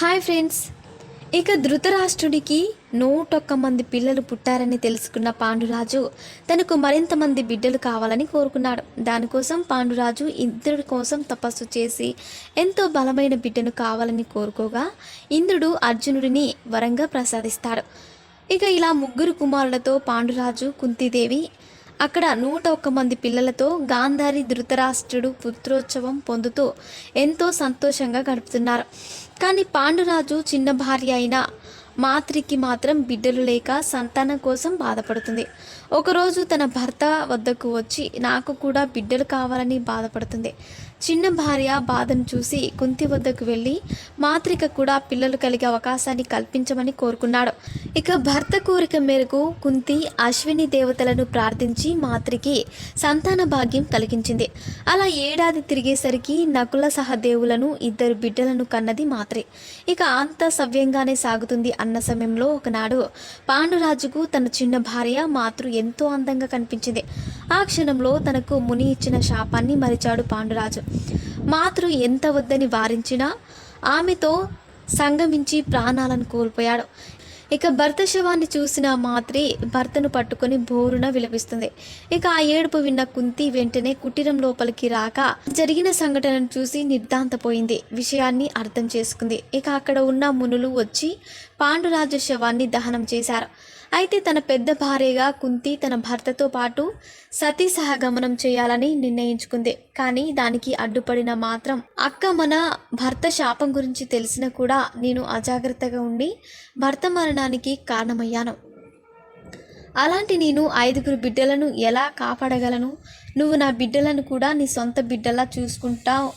Hi friends. ఇక ధృతరాష్ట్రుడికి నూటొక్క మంది పిల్లలు పుట్టారని తెలుసుకున్న పాండురాజు తనకు మరింత మంది బిడ్డలు కావాలని కోరుకున్నాడు. దానికోసం పాండురాజు ఇంద్రుడి కోసం తపస్సు చేసి ఎంతో బలమైన బిడ్డను కావాలని కోరుకోగా ఇంద్రుడు అర్జునుడిని వరంగా ప్రసాదిస్తాడు. ఇక ఇలా ముగ్గురు కుమారులతో పాండురాజు కుంతిదేవి అక్కడ నూట ఒక్క మంది పిల్లలతో గాంధారి ధృతరాష్ట్రుడు పుత్రోత్సవం పొందుతూ ఎంతో సంతోషంగా గడుపుతున్నారు. కానీ పాండురాజు చిన్న భార్య అయిన మాత్రికి మాత్రం బిడ్డలు లేక సంతానం కోసం బాధపడుతుంది. ఒకరోజు తన భర్త వద్దకు వచ్చి నాకు కూడా బిడ్డలు కావాలని బాధపడుతుంది. చిన్న భార్య బాధను చూసి కుంతి వద్దకు వెళ్ళి మాత్రిక కూడా పిల్లలు కలిగే అవకాశాన్ని కల్పించమని కోరుకున్నాడు. ఇక భర్త కోరిక మేరకు కుంతి అశ్విని దేవతలను ప్రార్థించి మాత్రికి సంతాన భాగ్యం కలిగించింది. అలా ఏడాది తిరిగేసరికి నకుల సహదేవులను ఇద్దరు బిడ్డలను కన్నది మాత్రే. ఇక అంత సవ్యంగానే సాగుతుంది అన్న సమయంలో ఒకనాడు పాండురాజుకు తన చిన్న భార్య మాతృ ఎంతో అందంగా కనిపించింది. ఆ క్షణంలో తనకు ముని ఇచ్చిన శాపాన్ని మరిచాడు పాండురాజు. మాతృ ఎంత వద్దని వారించినా ఆమెతో సంగమించి ప్రాణాలను కోల్పోయాడు. ఇక భర్త శవాన్ని చూసిన మాత్రి భర్తను పట్టుకొని బోరున విలపిస్తుంది. ఇక ఆ ఏడుపు విన్న కుంతి వెంటనే కుటీరం లోపలికి రాక జరిగిన సంఘటనను చూసి నిర్దాంతపోయింది. విషయాన్ని అర్థం చేసుకుంది. ఇక అక్కడ ఉన్న మునులు వచ్చి పాండురాజు శవాన్ని దహనం చేశారు. అయితే తన పెద్ద భార్యగా కుంతి తన భర్తతో పాటు సతీ సహగమనం చేయాలని నిర్ణయించుకుంది. కానీ దానికి అడ్డుపడిన మాత్రం అక్క మన భర్త శాపం గురించి తెలిసినా కూడా నేను అజాగ్రత్తగా ఉండి భర్త మరణానికి కారణమయ్యాను. అలాంటి నేను ఐదుగురు బిడ్డలను ఎలా కాపాడగలను? నువ్వు నా బిడ్డలను కూడా నీ సొంత బిడ్డలా చూసుకుంటావు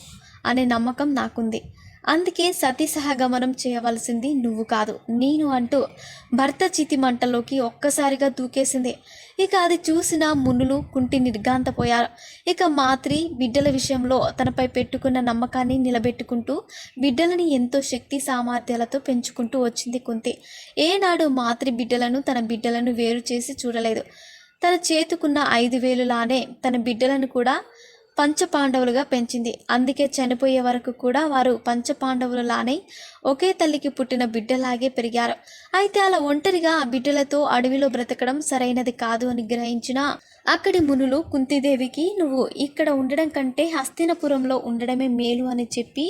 అనే నమ్మకం నాకుంది. అందుకే సతీ సహగమనం చేయవలసింది నువ్వు కాదు. నేను అంటూ భర్త చితి మంటలోకి ఒక్కసారిగా దూకేసింది. ఇక అది చూసిన మునులు కుంటి నిర్గాంతపోయారు ఇక మాత్రి బిడ్డల విషయంలో తనపై పెట్టుకున్న నమ్మకాన్ని నిలబెట్టుకుంటూ బిడ్డలని ఎంతో శక్తి సామర్థ్యాలతో పెంచుకుంటూ వచ్చింది కుంతి. ఏనాడు మాత్రి బిడ్డలను తన బిడ్డలను వేరు చేసి చూడలేదు. తన చేతుకున్న ఐదు వేలులానే తన బిడ్డలను కూడా పంచపాండవులుగా పెంచింది. అందుకే చనిపోయే వరకు కూడా వారు పంచపాండవులలానే ఒకే తల్లికి పుట్టిన బిడ్డలాగే పెరిగారు. అయితే అలా ఒంటరిగా ఆ బిడ్డలతో అడవిలో బ్రతకడం సరైనది కాదు అని గ్రహించిన అక్కడి మునులు కుంతిదేవికి నువ్వు ఇక్కడ ఉండడం కంటే హస్తినపురంలో ఉండడమే మేలు అని చెప్పి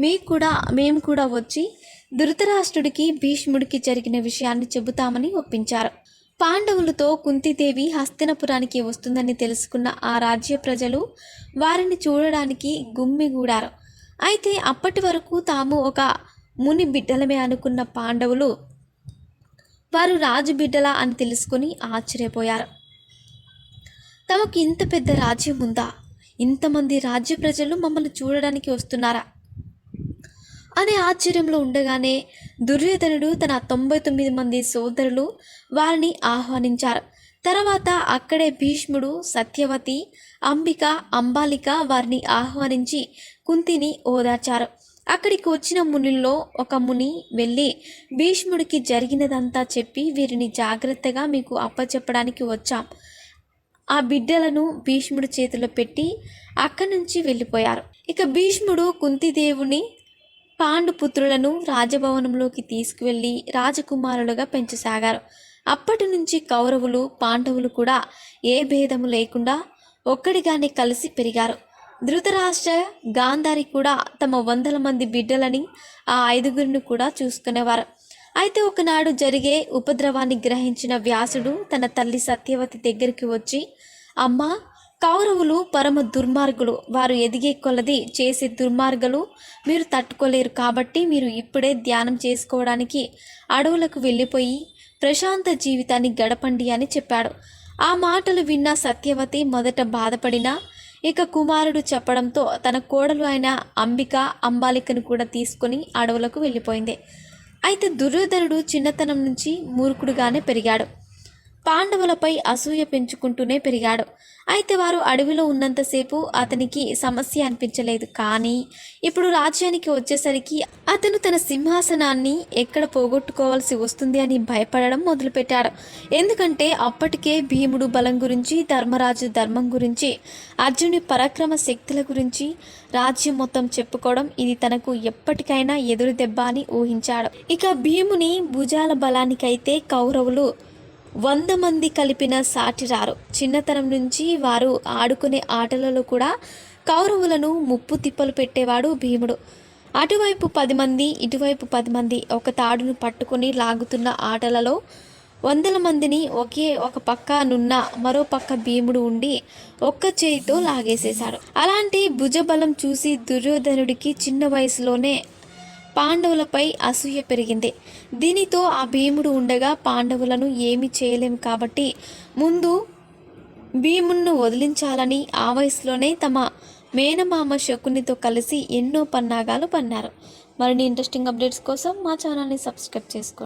మీకు కూడా మేము కూడా వచ్చి ధృతరాష్ట్రుడికి భీష్ముడికి జరిగిన విషయాన్ని చెబుతామని ఒప్పించారు. పాండవులతో కుంతిదేవి హస్తినపురానికి వస్తుందని తెలుసుకున్న ఆ రాజ్య ప్రజలు వారిని చూడడానికి గుమ్మిగూడారు. అయితే అప్పటి వరకు తాము ఒక ముని బిడ్డలమే అనుకున్న పాండవులు వారు రాజు బిడ్డలా అని తెలుసుకుని ఆశ్చర్యపోయారు. తమకు ఇంత పెద్ద రాజ్యం ఉందా? ఇంతమంది రాజ్య ప్రజలు మమ్మల్ని చూడడానికి వస్తున్నారా? అనే ఆశ్చర్యంలో ఉండగానే దుర్యోధనుడు తన తొంభై తొమ్మిది మంది సోదరులు వారిని ఆహ్వానించారు. తర్వాత అక్కడే భీష్ముడు సత్యవతి అంబిక అంబాలిక వారిని ఆహ్వానించి కుంతిని ఓదార్చారు. అక్కడికి వచ్చిన మునిల్లో ఒక ముని వెళ్ళి భీష్ముడికి జరిగినదంతా చెప్పి వీరిని జాగ్రత్తగా మీకు అప్పచెప్పడానికి వచ్చాం. ఆ బిడ్డలను భీష్ముడి చేతిలో పెట్టి అక్కడి నుంచి వెళ్ళిపోయారు. ఇక భీష్ముడు కుంతిదేవుని పాండుపుత్రులను రాజభవనంలోకి తీసుకువెళ్ళి రాజకుమారులుగా పెంచసాగారు. అప్పటి నుంచి కౌరవులు పాండవులు కూడా ఏ భేదము లేకుండా ఒక్కడిగానే కలిసి పెరిగారు. ధృతరాష్ట్ర గాంధారి కూడా తమ వందల మంది బిడ్డలని ఆ ఐదుగురిని కూడా చూసుకునేవారు. అయితే ఒకనాడు జరిగే ఉపద్రవాన్ని గ్రహించిన వ్యాసుడు తన తల్లి సత్యవతి దగ్గరికి వచ్చి అమ్మ కౌరవులు పరమ దుర్మార్గులు. వారు ఎదిగే కొలది చేసే దుర్మార్గులు మీరు తట్టుకోలేరు కాబట్టి మీరు ఇప్పుడే ధ్యానం చేసుకోవడానికి అడవులకు వెళ్ళిపోయి ప్రశాంత జీవితాన్ని గడపండి అని చెప్పాడు. ఆ మాటలు విన్న సత్యవతి మొదట బాధపడినా ఇక కుమారుడు చెప్పడంతో తన కోడలు అయిన అంబిక అంబాలికను కూడా తీసుకొని అడవులకు వెళ్ళిపోయింది. అయితే దుర్యోధనుడు చిన్నతనం నుంచి మూర్ఖుడుగానే పెరిగాడు. పాండవులపై అసూయ పెంచుకుంటూనే పెరిగాడు. అయితే వారు అడవిలో ఉన్నంతసేపు అతనికి సమస్య అనిపించలేదు. కానీ ఇప్పుడు రాజ్యానికి వచ్చేసరికి అతను తన సింహాసనాన్ని ఎక్కడ పోగొట్టుకోవాల్సి వస్తుంది అని భయపడడం మొదలుపెట్టాడు. ఎందుకంటే అప్పటికే భీముడు బలం గురించి ధర్మరాజు ధర్మం గురించి అర్జుని పరాక్రమ శక్తుల గురించి రాజ్యం మొత్తం చెప్పుకోవడం ఇది తనకు ఎప్పటికైనా ఎదురు దెబ్బ అని ఊహించాడు. ఇక భీముని భుజాల బలానికైతే కౌరవులు వంద మంది కలిపిన సాటిరారు. చిన్నతనం నుంచి వారు ఆడుకునే ఆటలలో కూడా కౌరవులను ముప్పు తిప్పలు పెట్టేవాడు భీముడు. అటువైపు పది మంది ఇటువైపు పది మంది ఒక తాడును పట్టుకొని లాగుతున్న ఆటలలో వందల మందిని ఒకే ఒక పక్క నున్న మరో పక్క భీముడు ఉండి ఒక్క చేయితో లాగేసేశాడు. అలాంటి భుజబలం చూసి దుర్యోధనుడికి చిన్న వయసులోనే పాండవులపై అసూయ పెరిగింది. దీనితో ఆ భీముడు ఉండగా పాండవులను ఏమీ చేయలేం కాబట్టి ముందు భీముణ్ణి వదిలించాలని ఆ వయసులోనే తమ మేనమామ శకునితో కలిసి ఎన్నో పన్నాగాలు పన్నారు. మరిన్ని ఇంట్రెస్టింగ్ అప్డేట్స్ కోసం మా ఛానల్ని సబ్స్క్రైబ్ చేసుకోండి.